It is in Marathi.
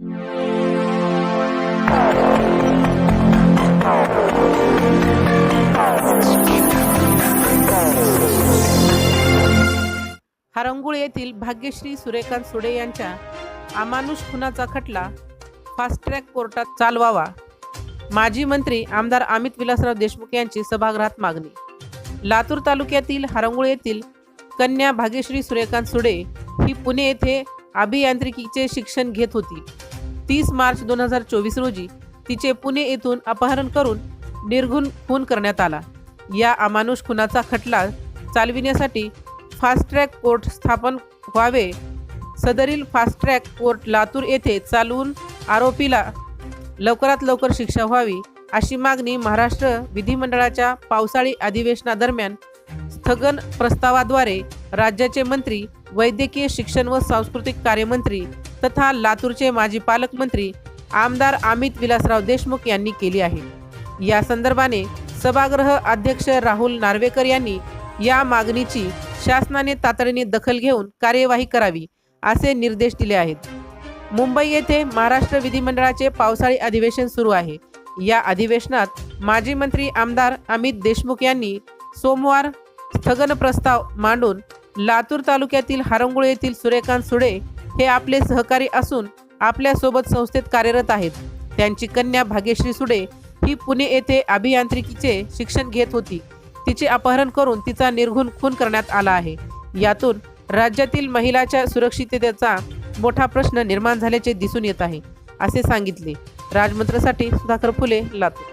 हरंगुळ येथील भाग्यश्री सुरेखांत सुडे यांच्या अमानुष खुनाचा खटला फास्ट ट्रॅक कोर्टात चालवावा. माजी मंत्री आमदार अमित विलासराव देशमुख यांची सभागृहात मागणी. लातूर तालुक्यातील हरंगुळ येथील कन्या भाग्यश्री सुरेखांत सुडे ही पुणे येथे अभियांत्रिकीचे शिक्षण घेत होती. तीस मार्च दोन हजार चोवीस रोजी तिचे पुणे येथून अपहरण करून निर्घुण खून करण्यात आला. या अमानुष खुनाचा खटला चालविण्यासाठी फास्ट ट्रॅक कोर्ट स्थापन व्हावे. सदरील फास्ट ट्रॅक कोर्ट लातूर येथे चालवून आरोपीला लवकरात लवकर शिक्षा व्हावी अशी मागणी महाराष्ट्र विधिमंडळाच्या पावसाळी अधिवेशनादरम्यान स्थगन प्रस्तावाद्वारे राज्याचे मंत्री वैद्यकीय शिक्षण व सांस्कृतिक कार्यमंत्री तथा लातूरचे माजी पालकमंत्री आमदार अमित विलासराव देशमुख यांनी केली आहे. या संदर्भाने सभागृह अध्यक्ष राहुल नार्वेकर यांनी या मागणीची शासनाने तातडीने दखल घेऊन कार्यवाही करावी असे निर्देश दिले आहेत. मुंबई येथे महाराष्ट्र विधिमंडळाचे पावसाळी अधिवेशन सुरू आहे. या अधिवेशनात माजी मंत्री आमदार अमित देशमुख यांनी सोमवार स्थगन प्रस्ताव मांडून लातूर तालुक्यातील हारंगुळ येथील सूर्यकांत सुडे हे आपले सहकारी असून आपल्यासोबत संस्थेत कार्यरत आहेत. त्यांची कन्या भाग्यश्री सुडे ही पुणे येथे अभियांत्रिकीचे शिक्षण घेत होती. तिचे अपहरण करून तिचा निर्घुण खून करण्यात आला आहे. यातून राज्यातील महिलाच्या सुरक्षिततेचा मोठा प्रश्न निर्माण झाल्याचे दिसून येत आहे असे सांगितले. राजमंत्रसाठी सुधाकर फुले लातूर.